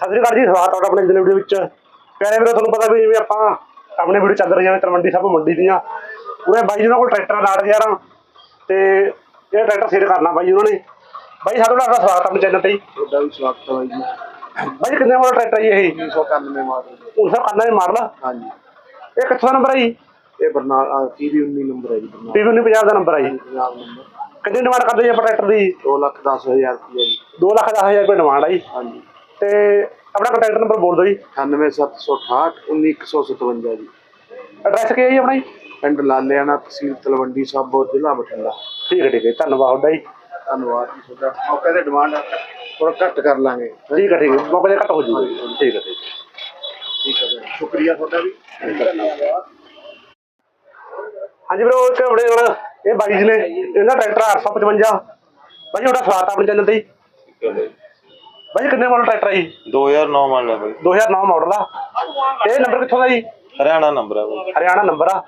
ਸਤਿ ਸ਼੍ਰੀ ਅਕਾਲ ਜੀ ਸਵਾਗਤ ਹੈ ਆਪਣੇ ਦਿਨ ਵੀਡੀਓ ਵਿੱਚ। ਪਿਆਰੇ ਵੀਰੋ ਤੁਹਾਨੂੰ ਪਤਾ ਵੀ ਜਿਵੇਂ ਆਪਾਂ ਆਪਣੇ ਵੀਡੀਓ ਚੱਲ ਰਹੀਆਂ ਨੇ ਤਲਵੰਡੀ ਸਾਹਿਬ ਮੰਡੀ ਦੀਆਂ। ਉਹਨੇ ਬਾਈ ਜੀ ਕੋਲ ਟਰੈਕਟਰ ਨਾਲ ਗਿਆ ਤੇ ਇਹ ਟਰੈਕਟਰ ਸੇਲ ਕਰਨਾ ਬਾਈ ਉਹਨਾਂ ਨੇ। ਬਾਈ ਸਾਡਾ ਤੁਹਾਡਾ ਸਵਾਗਤ ਹੈ ਆਪਣੇ ਚੈਨਲ ਤੇ ਜੀ। ਤੁਹਾਡਾ ਵੀ ਸਵਾਗਤ ਹੈ ਬਾਈ ਜੀ। ਬਾਈ ਜੀ ਕਿੰਨੇ ਵਾਲਾ ਟਰੈਕਟਰ ਜੀ ਇਹ? 391 ਮਾਡਲ। ਹੁਣ ਸਭ ਕਰਨਾ ਹੀ ਮਾਡਲ ਆ। ਹਾਂਜੀ। ਇਹ ਕਿੱਥੋਂ ਦਾ ਨੰਬਰ ਹੈ ਜੀ? ਇਹ ਬਰਨਾਲਾ ਪੀਵੀ 19 ਨੰਬਰ ਹੈ ਜੀ ਬਰਨਾਲਾ। ਪੀਵੀ ਨਹੀਂ ਪੰਜਾਬ ਦਾ ਨੰਬਰ ਹੈ ਜੀ। ਪੰਜਾਬ ਨੰਬਰ ਕਿੰਨੀ ਡਿਮਾਂਡ ਕਰਦੇ ਜੀ ਆਪਾਂ ਟਰੈਕਟਰ ਦੀ? 2 ਲੱਖ 10 ਹਜ਼ਾਰ ਰੁਪਏ ਜੀ। 2 ਲੱਖ 10 ਹਜ਼ਾਰ ਰੁਪਏ ਡਿਮਾਂਡ ਹੈ ਜੀ। ਹਾਂਜੀ। ਤੇ ਆਪਣਾ ਕੰਟੈਕਟ ਨੰਬਰ ਬੋਲ ਦਿਓ ਜੀ। 98768 19157 ਜੀ। ਐਡਰੈਸ ਕੀ ਹੈ ਜੀ ਆਪਣਾ ਜੀ? ਪਿੰਡ ਲਾਲਿਆਣਾ ਤਹਿਸੀਲ ਤਲਵੰਡੀ ਸਾਬੋ ਜ਼ਿਲ੍ਹਾ ਬਠਿੰਡਾ। ਠੀਕ ਹੈ ਠੀਕ ਹੈ ਧੰਨਵਾਦ ਤੁਹਾਡਾ ਜੀ। ਧੰਨਵਾਦ ਜੀ ਤੁਹਾਡਾ। ਮੌਕੇ ਤੇ ਡਿਮਾਂਡ ਥੋੜਾ ਘੱਟ ਕਰ ਲਾਂਗੇ। ਠੀਕ ਹੈ ਠੀਕ ਹੈ ਮੌਕੇ ਤੇ ਘੱਟ ਹੋ ਜੂਗਾ ਜੀ। ਠੀਕ ਹੈ ਠੀਕ ਹੈ। ਠੀਕ ਹੈ ਜੀ। ਸ਼ੁਕਰੀਆ ਤੁਹਾਡਾ ਵੀ ਹਾਂਜੀ ਵੀਰੋ ਇੱਕ ਆਪਣੇ ਨਾਲ ਇਹ ਬਾਈ ਜੀ ਨੇ ਇਹਨਾਂ ਟਰੈਕਟਰ 855 ਬਾਈ ਤੁਹਾਡਾ ਸਵਾਗਤ ਆਪਣੇ ਚੈਨਲ ਤੇ ਜੀ। ਬਾਈ ਕਿੰਨੇ ਮਾਡਲ ਟਰੈਕਟਰ ਹੈ ਜੀ? 2009 ਮਾਡਲ ਹੈ ਬਾਈ। 2009 ਮਾਡਲ ਆ। ਤੇ ਇਹ ਨੰਬਰ ਕਿੱਥੋਂ ਦਾ ਜੀ? ਹਰਿਆਣਾ ਨੰਬਰ ਹੈ ਬਾਈ। ਹਰਿਆਣਾ ਨੰਬਰ ਆ।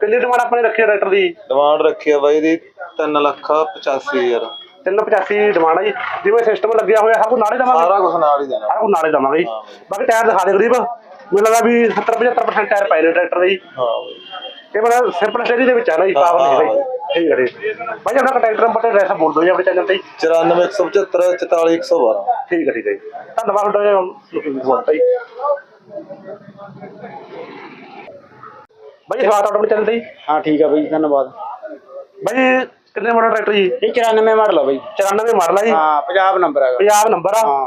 ਕਿੰਨੀ ਡਿਮਾਂਡ ਆਪਣੇ ਰੱਖੀ ਹੈ ਟਰੈਕਟਰ ਦੀ? ਡਿਮਾਂਡ ਰੱਖੀ ਆ ਬਾਈ ਦੀ 3 ਲੱਖ 85 ਹਜ਼ਾਰ। 385 ਡਿਮਾਂਡ ਆ ਜੀ। ਜਿਵੇਂ ਸਿਸਟਮ ਲੱਗਿਆ ਹੋਇਆ ਸਭ ਕੁਝ ਨਾਲੇ ਦਵਾਂਗੇ? ਸਾਰਾ ਕੁਝ ਨਾਲ ਹੀ ਦੇਣਾ। ਸਾਰਾ ਕੁਝ ਨਾਲੇ ਦਵਾਂਗੇ ਜੀ। ਹਾਂ। ਬਾਕੀ ਟਾਇਰ ਦਿਖਾ ਦੇ ਗਰੀਬ। ਮੈਨੂੰ ਲੱਗਦਾ ਵੀ 70 75% ਟਾਇਰ ਨੇ ਟਰੈਕਟਰ ਦੇ ਜੀ। ਹਾਂ ਬਾਈ। ਇਹ ਬੜਾ ਸਿੰਪਲ ਸਟੇਰੀ ਦੇ ਵਿੱਚ ਆ ਨਾ ਜੀ ਪਾਵਰ ਨਹੀਂ ਜੀ ਠੀਕ ਹੈ ਜੀ ਬਾਈ ਆਪਣਾ ਕੰਟੈਕਟ ਨੰਬਰ ਤੇ ਐਡਰੈਸ ਬੋਲ ਦਿਓ ਜੀ ਆਪਣੇ ਚੈਨਲ ਤੇ ਜੀ 94175 44112 ਠੀਕ ਹੈ ਠੀਕ ਹੈ ਜੀ। ਧੰਨਵਾਦ ਤੁਹਾਡਾ ਹੈ ਜੀ ਬਾਈ ਸਵਾਗਤ ਤੁਹਾਡਾ ਆਪਣੇ ਚੈਨਲ ਤੇ ਜੀ ਹਾਂ ਠੀਕ ਆ ਬਈ ਧੰਨਵਾਦ। ਬਾਈ ਕਿੰਨੇ ਮਾਡਲ ਟਰੈਕਟਰ ਜੀ? ਇਹ 94 ਮਾਡਲ ਆ ਬਈ 94 ਮਾਡਲ ਆ ਜੀ। ਹਾਂ ਪੰਜਾਬ ਨੰਬਰ ਹੈਗਾ। ਪੰਜਾਬ ਨੰਬਰ ਆ। ਹਾਂ।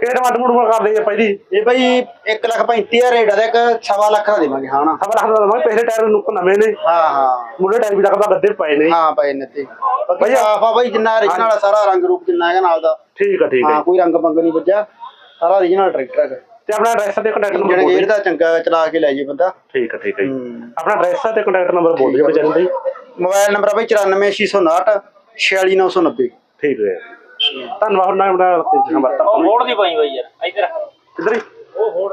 ਕਿਹੜੇ ਮਾਡਲ ਮੂਡ ਕਰਦੇ ਆਪਾਂ ਜੀ? ਇਹ ਬਈ 1 ਲੱਖ 35000 ਰੇਟ ਆ ਤੇ ਇੱਕ ਸਵਾ ਲੱਖ ਦਾ ਦੇਵਾਂਗੇ ਹਾਂ ਨਾ। ਖਬਰ ਹੱਥ ਦਾ ਪਹਿਲੇ ਟਾਇਰ ਨੁੱਕ ਨਵੇਂ ਨੇ। ਹਾਂ ਹਾਂ। ਮੁੱਢੇ ਟਾਇਰ ਵੀ ਲੱਗਦਾ ਗੱਦੇ ਪਏ ਨੇ। ਹਾਂ ਪਏ ਨੇ ਤੇ। ਬਈ ਬਈ ਆਫਾ ਬਈ ਜਿੰਨਾ origignal ਆ ਸਾਰਾ ਰੰਗ ਰੂਪ ਜਿੰਨਾ ਹੈਗਾ ਨਾਲ ਦਾ। ਠੀਕ ਆ ਠੀਕ ਹੈ ਹਾਂ ਕੋਈ ਰੰਗ ਬੰਗ ਨਹੀਂ ਵੱਜਾ ਸਾਰਾ origignal ਟਰੈਕਟਰ ਹੈਗਾ ਤੇ ਆਪਣਾ ਐਡਰੈਸ ਤੇ ਕੰਟੈਕਟ ਨੰਬਰ ਜਿਹੜੇ ਦਾ। ਚੰਗਾ ਚਲਾ ਕੇ ਲੈ ਜੇ ਬੰਦਾ। ਠੀਕ ਆ ਠੀਕ ਹੈ ਜੀ। ਆਪਣਾ ਐਡਰੈਸ ਤੇ ਕੰਟੈਕਟ ਨੰਬਰ ਬੋਲ ਦਿਓ ਤੇ ਜੀ। ਮੋਬਾਈਲ ਨੰਬਰ ਆ ਬਈ 94659 46990 ਠੀਕ ਹੈ ਧੰਨਵਾਦ ਹੁਣ ਆਪਣਾ ਨੰਬਰ ਤਾਂ ਮੋੜ ਦੀ ਪਾਈ ਬਈ ਯਾਰ ਇੱਧਰ ਕਿੱਧਰ ਉਹ ਹੋੜ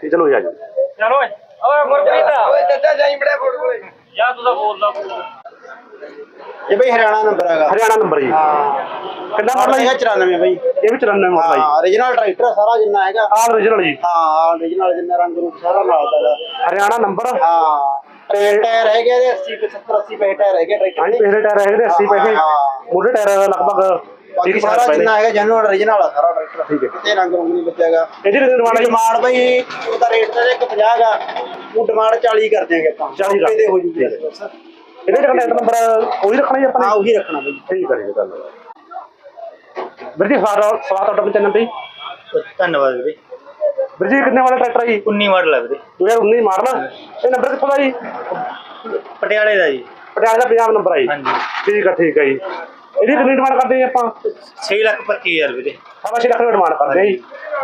ਠੀਕ ਚਲੋ ਜੀ ਆ ਜਾਓ। ਚਲੋ ਓਏ ਓਏ ਗੁਰਪ੍ਰੀਤ। ਓਏ ਚਾਚਾ ਜਾਈ ਬੜਾ ਫੋਟੋ ਯਾ ਤੂੰ ਤਾਂ ਬੋਲਦਾ ਇਹ ਬਈ ਹਰਿਆਣਾ ਨੰਬਰ ਹੈਗਾ। ਹਰਿਆਣਾ ਨੰਬਰ ਜੀ। ਹਾਂ। ਕਿੰਨਾ ਮਾਡਲ ਹੈ 94 ਬਈ। ਇਹ ਵੀ 94 ਮਾਡਲ ਹੈ ਹਾਂ origignal ਟਰੈਕਟਰ ਆ ਸਾਰਾ ਜਿੰਨਾ ਹੈਗਾ। ਆਲ origignal ਜੀ। ਹਾਂ origignal ਜਿੰਨਾ ਰੰਗ ਰੂਪ ਸਾਰਾ ਨਾਲ ਦਾ। ਹਰਿਆਣਾ ਨੰਬਰ? ਹਾਂ। ਤੇ ਟਾਇਰ ਹੈਗੇ ਇਹਦੇ 80 75 80 ਪੈਸੇ ਟਾਇਰ ਹੈਗੇ ਟਰੈਕਟਰ ਦੇ। ਪਹਿਲੇ ਟਾਇਰ ਹੈਗੇ ਨੇ 80 ਪੈਸੇ ਹਾਂ। ਮੁੱਢੇ ਟਾਇਰ ਦਾ ਲਗਭਗ ਬਾਕੀ 30 ਸਾਰਾ ਜਿੰਨਾ ਹੈਗਾ ਜੈਨੂਅਲ origignal ਆ ਸਾਰਾ ਟਰੈਕਟਰ ਠੀਕ ਹੈ। ਤੇ ਰੰਗ ਰੂਪ ਨਹੀਂ ਬਚੇਗਾ ਇਹਦੀ ਡਿਮਾਂਡ ਹੈ ਜੀ? ਡਿਮਾਂਡ ਬਈ ਉਹਦਾ ਰੇਟ ਤਾਂ ਇੱਕ 50 ਦਾ ਉਹ ਡਿਮਾਂਡ 40 ਕਰ ਦਿਆਂਗੇ ਆਪਾਂ। 40 ਕਰ ਦੇ ਹੋ ਜੂਗੀ। ਹੈ। ਇਹਦੇ ਕੰਟੈਕਟ ਨੰਬਰ ਉਹੀ ਰੱਖਣਾ ਜੀ ਆਪਾਂ ਹਾਂ ਉਹੀ ਰੱਖਣਾ ਬਈ। ਠੀਕ ਕਰੀਏ ਗੱਲ ਵੀਰ ਜੀ ਸਵਾਰ ਸਵਾਰ ਤੁਹਾਡਾ ਆਪਣੇ ਚੈਨਲ ਤੇ। ਧੰਨਵਾਦ ਵੀਰੇ ਵੀਰ ਜੀ ਕਿੰਨੇ ਵਾਲਾ ਟਰੈਕਟਰ ਹੈ ਜੀ? 19 ਮਾਡਲ ਹੈ ਵੀਰੇ। 2019 ਮਾਡਲ ਇਹ ਨੰਬਰ ਕਿੱਥੋਂ ਦਾ ਜੀ? ਪਟਿਆਲੇ ਦਾ ਜੀ। ਪਟਿਆਲੇ ਦਾ ਪੰਜਾਬ ਨੰਬਰ ਹੈ ਜੀ। ਹਾਂਜੀ। ਠੀਕ ਆ ਠੀਕ ਆ ਜੀ। ਇਹਦੀ ਕਿੰਨੀ ਡਿਮਾਂਡ ਕਰਦੇ ਜੀ ਆਪਾਂ? 6 ਲੱਖ 25000 ਵੀਰੇ ਸਵਾ ਛੇ ਲੱਖ ਦੀ ਡਿਮਾਂਡ ਕਰਦੇ ਜੀ।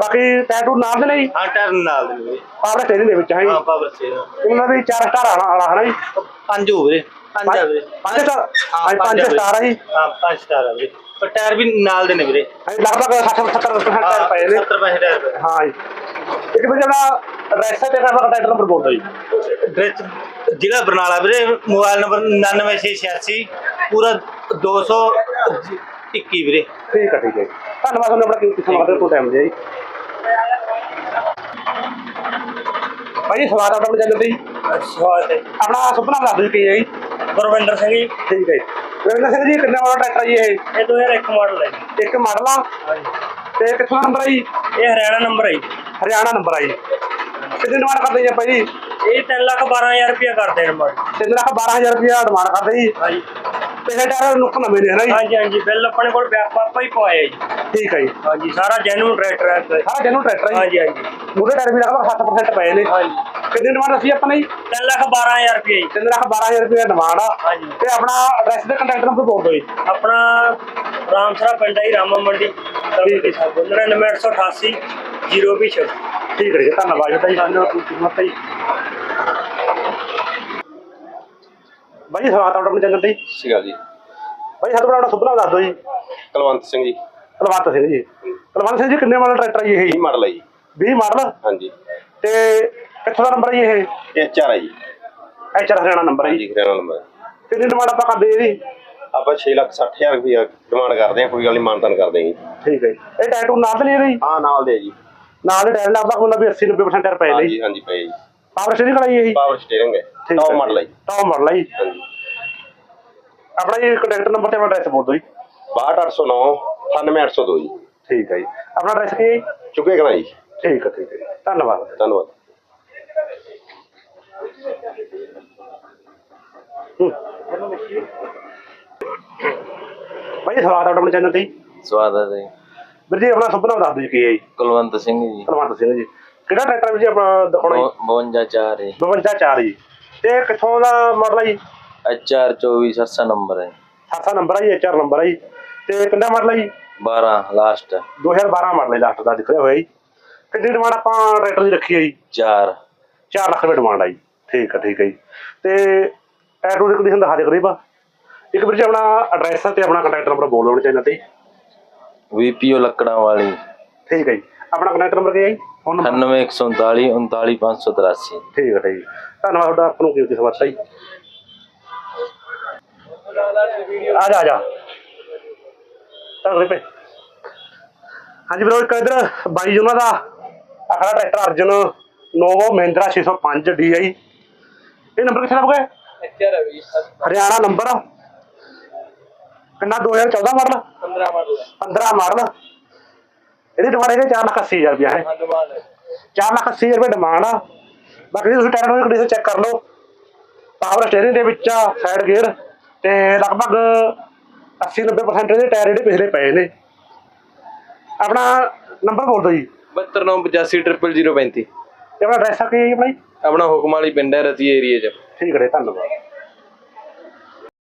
ਬਾਕੀ ਟੈਟੂ ਨਾਲ ਦੇ ਨੇ ਜੀ? ਹਾਂ ਟਰਨ ਨਾਲ ਦੇ ਵੀਰੇ ਪਾਵਰ ਸਟੇਰਿੰਗ ਦੇ ਵਿੱਚ ਹੈ ਜੀ। ਹਾਂ ਪਾਵਰ ਸੇ ਉਹਨਾਂ ਦੀ 4 ਸਟਾਰ ਵਾਲਾ ਹੈ ਜੀ? ਪੰਜ ਹੋ ਵੀਰੇ। ਪੰਜ ਆ ਵੀਰੇ। ਪੰਜ ਸਟਾਰ ਹਾਂ, ਪੰਜ। ਸਟਾਰ ਆ ਜੀ। ਹਾਂ ਪੰਜ ਸਟਾਰ ਆ ਵੀਰੇ। ਪਰ ਟਾਇਰ ਵੀ ਨਾਲ ਦੇ ਨੇ ਵੀਰੇ। ਲਗਭਗ 60 70 ਟਾਇਰ ਪਏ ਨੇ। 70 ਪੈਸੇ ਟਾਇਰ ਪਏ ਹਾਂ ਜੀ। ਇੱਕ ਵਾਰ ਜਿਹੜਾ ਐਡਰੈਸ ਤੇ ਕਰਨਾ ਕੰਟੈਕਟ ਨੰਬਰ ਬੋਲ ਦਿਓ ਜੀ। ਡ੍ਰੈਸ ਜ਼ਿਲ੍ਹਾ ਬਰਨਾਲਾ ਵੀਰੇ। ਮੋਬਾਈਲ ਨੰਬਰ 99686 ਪੂਰਾ 221 ਵੀਰੇ। ਠੀਕ ਆ ਠੀਕ ਹੈ ਜੀ। ਧੰਨਵਾਦ ਤੁਹਾਨੂੰ ਆਪਣਾ ਕੀਮਤੀ ਸਮਾਂ ਦੇ ਤੋਂ ਟਾਈਮ ਦਿਆ ਜੀ। ਭਾਈ ਸਵਾਗਤ ਹੈ ਆਪਣੇ ਚੈਨਲ ਤੇ ਜੀ। ਸਵਾਗਤ ਹੈ। ਆਪਣਾ ਸੁਪਨਾ ਦੱਸ ਦਿਓ ਕੀ ਹੈ ਜੀ। ਗੁਰਵਿੰਦਰ ਸਿੰਘ ਜੀ। ਠੀਕ ਹੈ ਜੀ। ਰਵਿੰਦਰ ਸਿੰਘ ਜੀ ਕਿੰਨੇ ਵਾਲਾ ਟਰੈਕਟਰ ਜੀ ਇਹ? ਇਹ 2001 ਮਾਡਲ ਹੈ ਜੀ। ਇੱਕ ਮਾਡਲ ਆ? ਤੇ ਕਿੱਥੋਂ ਦਾ ਨੰਬਰ ਹੈ ਜੀ? ਇਹ ਹਰਿਆਣਾ ਨੰਬਰ ਹੈ ਜੀ। ਹਰਿਆਣਾ ਨੰਬਰ ਆ ਜੀ। ਕਿੰਨੇ ਡਿਮਾਂਡ ਕਰਦੇ ਜੀ ਆਪਾਂ ਜੀ? ਇਹ 3 ਲੱਖ 12000 ਰੁਪਏ ਕਰਦੇ ਨੇ ਮਾਡਲ 3 ਲੱਖ 12000 ਰੁਪਇਆ ਡਿਮਾਂਡ ਕਰਦੇ ਜੀ। ਹਾਂਜੀ। ਪਹਿਲੇ ਟਾਇਰ ਨੁੱਕ ਨਵੇਂ ਨੇ ਹੈ ਨਾ ਜੀ। ਹਾਂਜੀ ਹਾਂਜੀ ਬਿੱਲ ਆਪਣੇ ਕੋਲ ਪਾਪਾ ਹੀ ਪਵਾਇਆ ਜੀ। ਠੀਕ ਹੈ ਜੀ। ਹਾਂਜੀ ਸਾਰਾ ਜੈਨੂਨ ਟਰੈਕਟਰ ਹੈ ਸਾਰਾ ਜਨੂ ਟਰੈਕਟਰ ਹੈ ਹਾਂਜੀ ਹਾਂਜੀ। ਮੂਰੇ ਟਾਇਰ ਵੀ ਲਗਭਗ 60% ਪਏ ਨੇ। ਹਾਂਜੀ। ਕਿੰਨੀ ਡਿਮਾਂਡ ਅਸੀਂ ਆਪਾਂ ਨੇ ਜੀ 3 ਲੱਖ 12000 ਰੁਪਏ ਜੀ। 3 ਲੱਖ 12000 ਰੁਪਇਆ ਡਿਮਾਂਡ ਆ। ਹਾਂਜੀ। ਤੇ ਆਪਣਾ ਐਡਰੈਸ ਤੇ ਕੰਟੈਕਟ ਨੰਬਰ ਬੋਲ ਦਿਓ ਜੀ। ਆਪਣਾ ਰਾਮਸਰਾ ਪਿੰਡ ਹੈ ਜੀ, ਰਾਮਾ ਮੰਡੀ। ਤਲਵੰਡੀ ਸਾਬੋ 99888 026 ਠੀਕ ਹੈ ਜੀ ਧੰਨਵਾਦ ਜੀ। ਹੈ ਜੀ। ਭਾਈ ਸਵਾਗਤ ਹੈ ਆਪਣੇ ਚੈਨਲ ਤੇ। ਜੀ। ਸਿਗਾ ਜੀ ਭਾਈ ਸਾਡਾ ਆਪਣਾ ਸੁਪਨਾ ਦੱਸ ਦਿਓ ਜੀ। ਕਲਵੰਤ ਸਿੰਘ ਜੀ। ਕੁਲਵੰਤ ਸਿੰਘ ਜੀ। ਕੁਲਵੰਤ ਸਿੰਘ ਜੀ ਕਿੰਨੇ ਵਾਲਾ ਟਰੈਕਟਰ ਹੈ ਜੀ ਇਹ? 20 ਮਾਡਲ ਹੈ ਜੀ। 20 ਮਾਡਲ? ਹਾਂਜੀ। ਤੇ ਕਿੱਥੋਂ ਦਾ ਨੰਬਰ ਹੈ ਜੀ ਇਹ? ਇਹ ਚਾਰ ਹੈ ਜੀ। ਐਚਆਰ ਹਰਿਆਣਾ ਨੰਬਰ ਹੈ ਜੀ। ਜੀ ਹਰਿਆਣਾ ਨੰਬਰ ਕਿੰਨੀ ਡਿਮਾਂਡ ਆਪਾਂ ਕਰਦੇ ਇਹਦੀ? ਆਪਾਂ 6 ਲੱਖ 60 ਹਜ਼ਾਰ ਰੁਪਇਆ ਡਿਮਾਂਡ ਕਰਦੇ ਆ ਕੋਈ ਗੱਲ ਨਹੀਂ ਮਾਨਤਨ ਕਰਦੇ ਜੀ। ਠੀਕ ਹੈ ਜੀ। ਇਹ ਟੈਟੂ ਨਾਲ ਤਾਂ ਨਹੀਂ ਜੀ? ਹਾਂ ਨਾਲ ਦੇ ਜੀ। ਨਾਲ ਦੇ ਟਾਇਰ ਲੱਗਦਾ ਹੁੰਦਾ ਵੀ 80 90% ਟਾਇਰ ਪਏ ਨੇ ਹਾਂਜੀ ਹਾਂਜੀ ਪਏ ਜੀ। ਪਾਵਰ ਸਟੇਰਿੰਗ ਵਾਲਾ ਜੀ ਇਹ। ਪਾਵਰ ਸਟੀਅਰਿੰਗ ਹੈ। ਟੌਪ ਹੈ ਮਾਡਲ ਹੈ ਟੌਪ ਮਾਡਲ ਹੈ ਜੀ। ਆਪਣਾ ਜੀ ਕੰਟੈਕਟ ਨੰਬਰ ਤੇ ਆਪਣਾ ਐਡਰੈਸ ਬੋਲ ਦਿਓ ਜੀ। 62809 98802 ਜੀ। ਠੀਕ ਹੈ ਜੀ। ਆਪਣਾ ਐਡਰੈਸ ਕੀ ਹੈ ਜੀ? ਚੁੱਕੇ ਕਣਾ ਜੀ। ਠੀਕ ਹੈ ਠੀਕ ਹੈ। ਧੰਨਵਾਦ। ਧੰਨਵਾਦ। ਭਾਈ ਸਵਾਗਤ ਹੈ ਤੁਹਾਡਾ ਆਪਣੇ ਚੈਨਲ ਤੇ। ਸਵਾਦ ਹੈ ਜੀ। ਵੀਰ ਜੀ ਆਪਣਾ ਸੁਪਨਾ ਦੱਸ ਦਿਓ ਜੀ ਕੀ ਹੈ ਜੀ। ਕੁਲਵੰਤ ਸਿੰਘ ਜੀ। ਕੁਲਵੰਤ ਸਿੰਘ ਜੀ। ਕਿਹੜਾ ਟਰੈਕਟਰ ਵੀਰ ਜੀ ਆਪਣਾ ਦਿਖਾਉਣਾ ਜੀ? 52 ਚਾਰ ਹੈ 52 4 ਜੀ। ਤੇ ਕਿੱਥੋਂ ਦਾ ਮਾਡਲ ਹੈ ਜੀ? HR 24 ਸੱਸਾ ਨੰਬਰ ਹੈ 7 ਨੰਬਰ ਹੈ ਜੀ HR ਨੰਬਰ ਹੈ ਜੀ। ਤੇ ਕਿੰਨਾ ਮਾਡਲ ਹੈ ਜੀ? 12 ਲਾਸਟ। 2012 ਮਾਡਲ ਹੈ ਲਾਸਟ ਦਾ ਦਿਖਿਆ ਹੋਇਆ ਜੀ। ਕਿੰਨੀ ਡਿਮਾਂਡ ਆਪਾਂ ਟਰੈਕਟਰ ਦੀ ਰੱਖੀ ਹੈ ਜੀ? 4 4 ਲੱਖ ਰੁਪਏ ਡਿਮਾਂਡ ਆ ਜੀ। ਠੀਕ ਹੈ ਠੀਕ ਹੈ ਜੀ। ਤੇ ਐਟੂ ਦੀ ਕੰਡੀਸ਼ਨ ਦਿਖਾ ਦੇ ਕਰੀਬ। ਇੱਕ ਵੀਰ ਜੀ ਆਪਣਾ ਐਡਰੈਸ ਤੇ ਆਪਣਾ ਕੰਟੈਕਟ ਨੰਬਰ ਬੋਲ ਦਿਓ ਚੈਨਲ ਤੇ। VPO ਲੱਕੜਾਂ ਵਾਲੀ। ਠੀਕ ਹੈ ਜੀ। ਆਪਣਾ ਕੰਟੈਕਟ ਨੰਬਰ ਕੀ ਹੈ ਜੀ? Phone number? 99139 39583 ਠੀਕ ਹੈ ਜੀ ਧੰਨਵਾਦ ਤੁਹਾਡਾ ਆਪ ਨੂੰ ਕੀਮਤੀ ਸਮਾਂ ਜੀ? ਆ ਜਾ ਆ ਜਾ। ਤਾਂ ਪੇ ਹਾਂਜੀ ਬਰੋ ਇੱਕ ਇਧਰ ਬਾਈ ਜੀ ਉਹਨਾਂ ਦਾ ਆਖੜਾ tractor Arjun Novo Mahindra 605 DI ਇਹ ਨੰਬਰ ਕਿੱਥੇ ਲੱਗ ਗਿਆ ਹਰਿਆਣਾ ਨੰਬਰ। ਕਿੰਨਾ 2014 ਮਾਡਲ? 15 ਮਾਡਲ। 15 ਮਾਡਲ। ਇਹਦੀ ਡਿਮਾਂਡ ਹੈਗੀ 4 ਲੱਖ 80 ਹਜ਼ਾਰ ਰੁਪਇਆ ਹੈ। ਡਿਮਾਂਡ 4 ਲੱਖ 80 ਹਜ਼ਾਰ ਰੁਪਏ ਡਿਮਾਂਡ ਆ। ਬਾਕੀ ਤੁਸੀਂ ਟਾਇਰ ਦੀ ਕੰਡੀਸ਼ਨ ਚੈੱਕ ਕਰ ਲਓ। ਪਾਵਰ ਸਟੀਅਰਿੰਗ ਦੇ ਵਿੱਚ ਆ ਸਾਈਡ ਗੇਅਰ ਤੇ ਲਗਭਗ 80 90% ਇਹਦੇ ਟਾਇਰ ਜਿਹੜੇ ਪਿਛਲੇ ਪਏ ਨੇ। ਆਪਣਾ ਨੰਬਰ ਬੋਲ ਦਿਓ ਜੀ। 72958035 ਤੇ ਆਪਣਾ ਐਡਰੈਸ ਆ ਕੀ ਹੈ ਜੀ ਆਪਣਾ ਜੀ? ਆਪਣਾ ਹੁਕਮ ਵਾਲੀ ਪਿੰਡ ਹੈ ਰਤੀ ਏਰੀਆ 'ਚ। ਠੀਕ ਹੈ ਜੀ, ਧੰਨਵਾਦ।